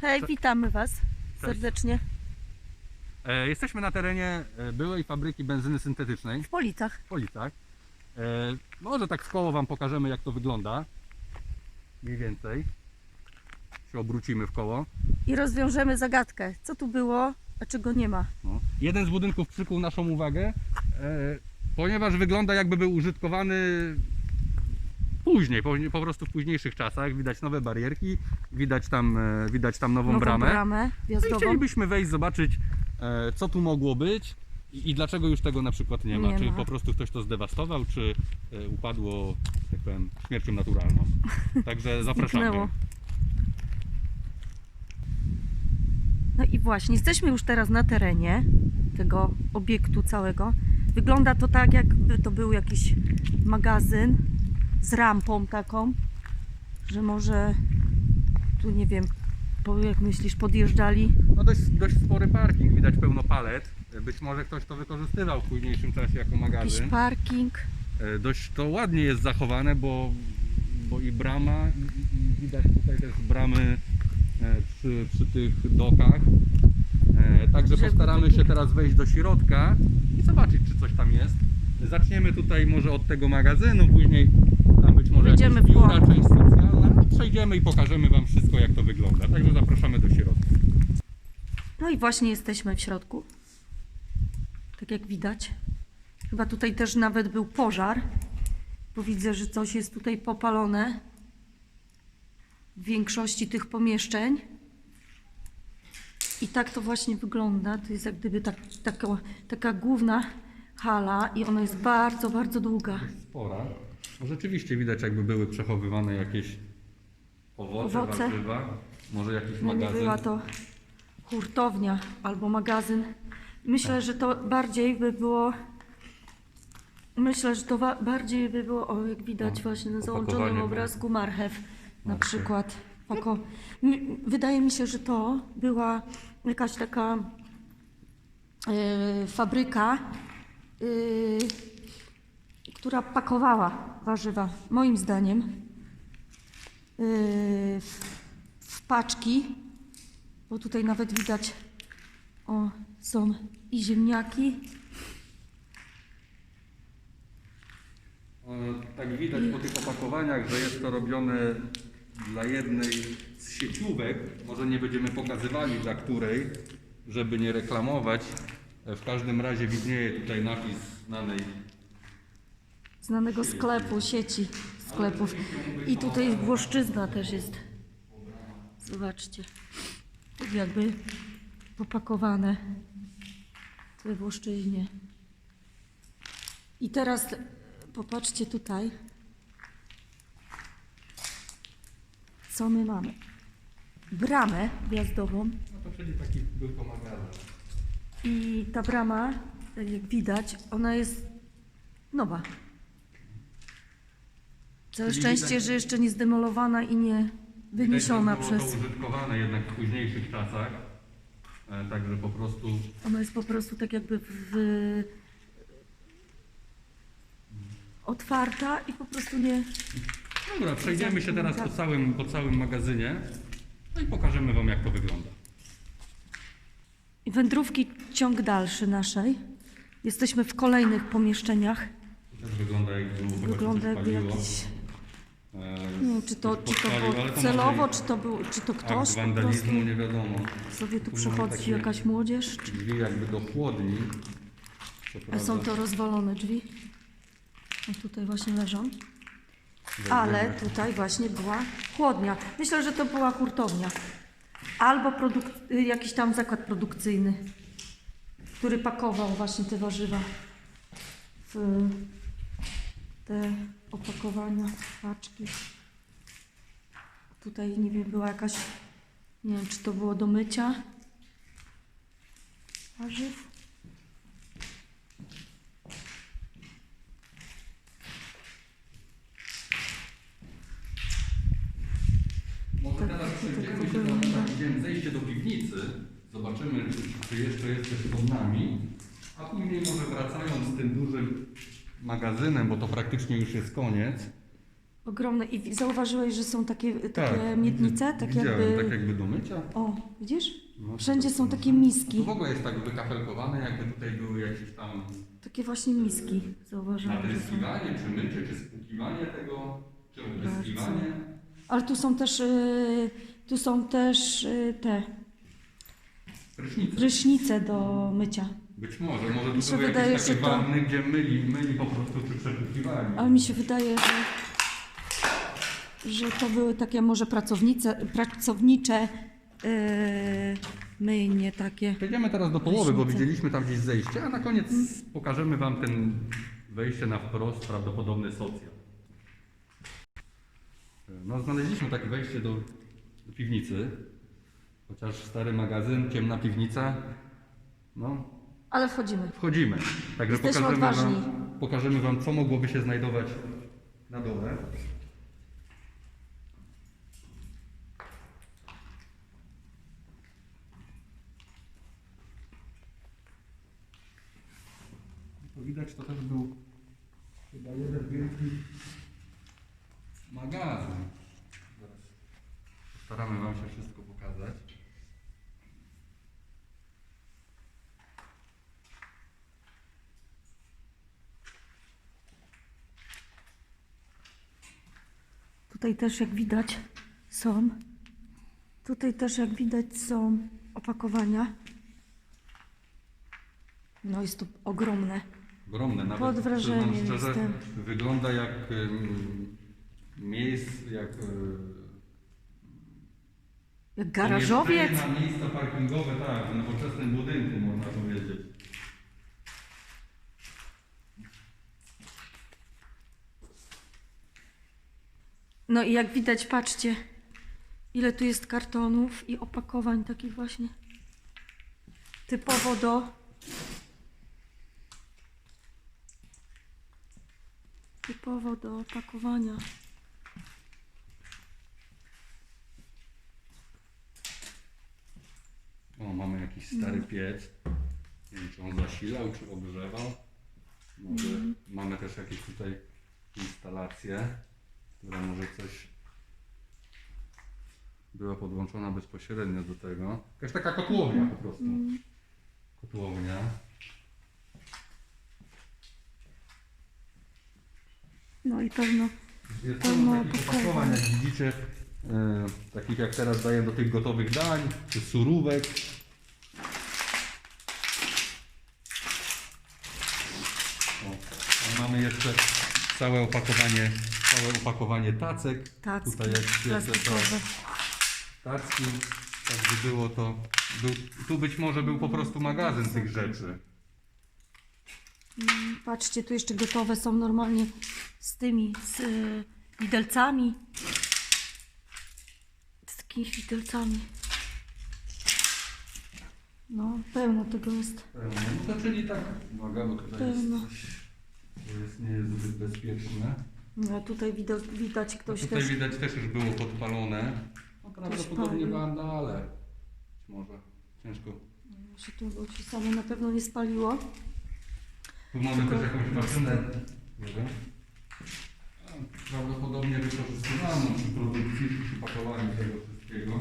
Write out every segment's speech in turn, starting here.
Hej, witamy Was serdecznie E, jesteśmy na terenie e, byłej fabryki benzyny syntetycznej w Policach. w Policach. E, może tak w koło Wam pokażemy jak to wygląda. Mniej więcej. Się obrócimy w koło. I rozwiążemy zagadkę, co tu było, a czego nie ma. No. Jeden z budynków przykuł naszą uwagę, e, ponieważ wygląda jakby był użytkowany później, po, po prostu w późniejszych czasach. Widać nowe barierki, widać tam, e, widać tam nową, Nową bramę. bramę No i chcielibyśmy wejść, zobaczyć, e, co tu mogło być i, i dlaczego już tego na przykład nie ma. Nie czy ma. po prostu ktoś to zdewastował, czy e, upadło, tak powiem, śmiercią naturalną. Także zapraszamy. No i właśnie, jesteśmy już teraz na terenie tego obiektu całego. Wygląda to tak, jakby to był jakiś magazyn z rampą taką, że może tu nie wiem, po- jak myślisz, podjeżdżali No dość, dość spory parking, widać pełno palet. Być może ktoś to wykorzystywał w późniejszym czasie jako jakiś magazyn. parking. E, Dość to ładnie jest zachowane, bo, bo i brama, i, i, widać tutaj też bramy e, przy, przy tych dokach. E, Także Żeby postaramy się teraz wejść do środka i zobaczyć, czy coś tam jest. Zaczniemy tutaj może od tego magazynu, później tam być może Wejdziemy jakieś w biura, głąb. część socjalna. i Przejdziemy i pokażemy Wam wszystko, jak to wygląda. Także zapraszamy do środka. No i właśnie jesteśmy w środku. Tak jak widać. Chyba tutaj też nawet był pożar, bo widzę, że coś jest tutaj popalone w większości tych pomieszczeń. I tak to właśnie wygląda. To jest jak gdyby tak, taka, taka główna hala i ona jest bardzo, bardzo długa. Spora. No rzeczywiście widać, jakby były przechowywane jakieś owoce, Owoce. warzywa, może jakiś No nie magazyn. była to hurtownia albo magazyn. Myślę, że to bardziej by było. Myślę, że to wa- bardziej by było, o jak widać No, właśnie na opakowanie załączonym było. obrazku marchew na Marchew. przykład. Mi- Wydaje mi się, że to była jakaś taka e, fabryka, e, która pakowała warzywa, moim zdaniem, e, w, paczki, bo tutaj nawet widać, o, są i ziemniaki, E, Tak widać po tych opakowaniach, że jest to robione dla jednej z sieciówek. Może nie będziemy pokazywali dla której, żeby nie reklamować. E, W każdym razie widnieje tutaj napis znanej znanego sklepu, sieci sklepów. I tutaj Włoszczyzna też jest. Zobaczcie, tak jakby popakowane we Włoszczyźnie. I teraz popatrzcie tutaj, co my mamy. Bramę wjazdową No to czyli taki był to magazyn. i ta brama, tak jak widać, ona jest nowa. Całe Czyli szczęście, widać- że jeszcze nie zdemolowana i nie wyniesiona Widać, że było przez. to użytkowane jednak w późniejszych czasach. E, Także po prostu Ona jest po prostu tak jakby w... otwarta i po prostu nie. Dobra, przejdziemy się teraz po całym, po całym magazynie no i pokażemy Wam jak to wygląda. I wędrówki ciąg dalszy naszej. Jesteśmy w kolejnych pomieszczeniach. To też wygląda jak było chyba się Wygląda coś jakby paliło. jakiś. Czy to, czy to było ale to celowo, może czy to, był, czy to akt ktoś po prostu wandalizmu nie wiadomo. sobie tu Tu mamy przychodzi, takie jakaś młodzież. Czy... Drzwi jakby do chłodni. Co A prawda, są to rozwalone drzwi. O, tutaj właśnie leżą. Ale tutaj właśnie była chłodnia. Myślę, że to była hurtownia. Albo produk- y, jakiś tam zakład produkcyjny, który pakował właśnie te warzywa w te opakowania, paczki. Tutaj nie wiem, była jakaś, nie wiem, czy to było do mycia warzyw. Może teraz przejdziemy się do, tak, idziemy zejście do piwnicy. Zobaczymy, czy, czy jeszcze jest coś pod nami. A później może wracając z tym dużym magazynem, bo to praktycznie już jest koniec. Ogromne. I zauważyłeś, że są takie, takie Tak, miednice? Tak widziałem, jakby... tak jakby do mycia. O, widzisz? No, Wszędzie tak są może. takie miski. To w ogóle jest tak wykafelkowane, jakby tutaj były jakieś tam Takie właśnie miski. Zauważyłam, natryskiwanie, czy mycie, czy spłukiwanie tego, czy opryskiwanie. Ale tu są też, y, tu są też y, te Prysznice. prysznice do mycia. Być może, może Mi się były wydaje, jakieś takie to- wanny, gdzie myli, myli po prostu, czy przepłukiwali. Ale mi się wydaje, że, że to były takie może pracownice, pracownicze yy, myjnie takie. Przejdziemy teraz do połowy, bo widzieliśmy tam gdzieś zejście, a na koniec pokażemy Wam ten wejście na wprost prawdopodobny socjal. No, znaleźliśmy takie wejście do, do piwnicy, chociaż stary magazyn, ciemna piwnica. No, Ale wchodzimy. wchodzimy. Także Jesteśmy pokażemy odważni. wam, pokażemy Wam, co mogłoby się znajdować na dole. To widać, to też był chyba jeden wielki magazyn. Zaraz postaramy Wam się wszystko pokazać. Tutaj też jak widać są. Tutaj też jak widać są opakowania. No jest to ogromne. Ogromne, nawet Pod wrażeniem przyznam szczerze, jestem. wygląda jak ym, miejsc, jak y, Jak garażowiec. na miejsca parkingowe, tak, w nowoczesnym budynku można powiedzieć. No i jak widać, patrzcie, ile tu jest kartonów i opakowań takich właśnie typowo do typowo do opakowania. O, mamy jakiś stary piec. Nie wiem, czy on zasilał, czy ogrzewał. Może mamy też jakieś tutaj instalacje, która może coś była podłączona bezpośrednio do tego. Jakaś taka kotłownia po prostu. Kotłownia. No i pewno Jest pełno takich opakowań. opakowań, jak widzicie, e, takich jak teraz daję do tych gotowych dań, czy surówek. O, a mamy jeszcze całe opakowanie, całe opakowanie tacek. tacki Tutaj jak świecę to tacki, tak by było to, był, tu być może był po prostu magazyn tych rzeczy. Mm, Patrzcie, tu jeszcze gotowe są normalnie z tymi, z y, widelcami. Z takimi widelcami. No, pełno tego jest. Pełno. No to czyli tak, uwaga, bo tutaj jest Pełno. coś, jest, nie jest zbyt bezpieczne. No, tutaj widać, widać ktoś tutaj też. widać też już było podpalone. No prawdopodobnie palił. wandale. Być może. Ciężko. Że to się samo na pewno nie spaliło. Tu mamy Tylko- też jakąś maszynę. Prawdopodobnie wykorzystywaną przy produkcji, przy pakowaniu tego wszystkiego.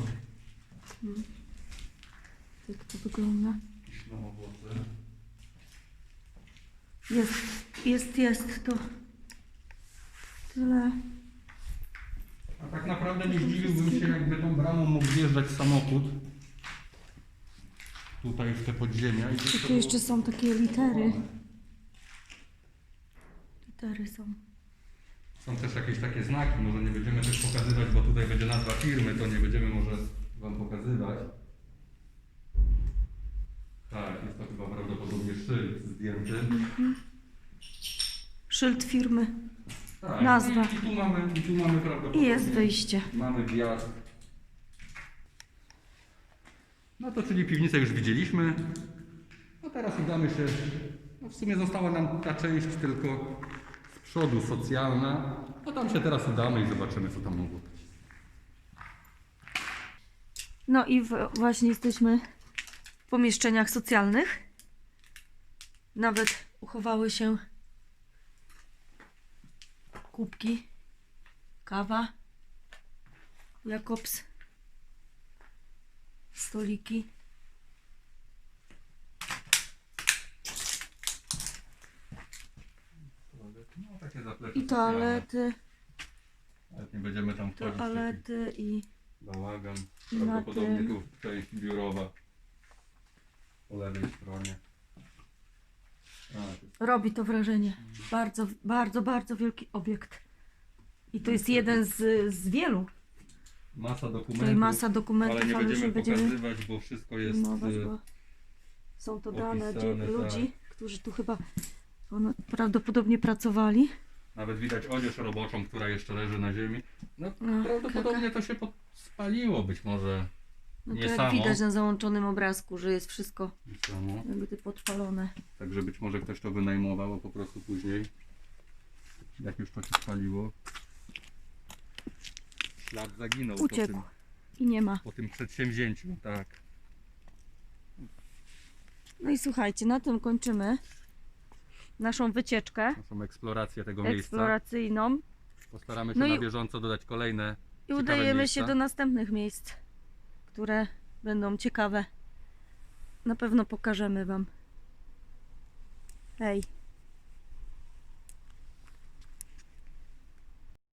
Jak to wygląda? No owoce. Jest, jest, jest to tyle. A tak naprawdę nie zdziwiłbym się, jakby tą bramą mógł wjeżdżać samochód. Tutaj w te podziemia. I I tu jeszcze są takie litery. Litery są. Są też jakieś takie znaki, może nie będziemy też pokazywać, bo tutaj będzie nazwa firmy, to nie będziemy może Wam pokazywać. Tak, jest to chyba prawdopodobnie szyld zdjęty. Szyld firmy. Tak, Nazwa. I, i tu mamy, i tu mamy I prawdopodobnie. jest wyjście. Mamy wjazd. No to czyli piwnicę już widzieliśmy. No teraz udamy się. No w sumie została nam ta część tylko z przodu socjalna. No tam się teraz udamy i zobaczymy co tam mogło być. No i w, właśnie jesteśmy w pomieszczeniach socjalnych. Nawet uchowały się kubki kawa, Jakobs, stoliki. No, takie zaplecze I toalety, Nawet nie będziemy tam wchodzić. taki toalety i Bałagan. I na Prawdopodobnie tu część biurowa. Po lewej stronie. Robi to wrażenie. Bardzo, bardzo, bardzo wielki obiekt. I to jest jeden z, z wielu. Masa dokumentów. Tutaj masa dokumentów, ale nie będziemy pokazywać, bo wszystko jest. filmować, y, bo są to dane opisane, dzie- ludzi, tak. którzy tu chyba prawdopodobnie pracowali. Nawet widać odzież roboczą, która jeszcze leży na ziemi. No, No, prawdopodobnie to się pod- spaliło być może. No to Nie jak samo. widać na załączonym obrazku, że jest wszystko Nie samo. jakby podpalone. Także być może ktoś to wynajmował, a po prostu później, jak już to się spaliło, ślad zaginął po Uciekł tym, i nie ma. po tym przedsięwzięciu. Tak. No i słuchajcie, na tym kończymy naszą wycieczkę Naszą eksplorację tego miejsca. eksploracyjną Postaramy się No na i- bieżąco dodać kolejne. i Ciekawe udajemy miejsca. się do następnych miejsc, które będą ciekawe. Na pewno pokażemy Wam. Hej.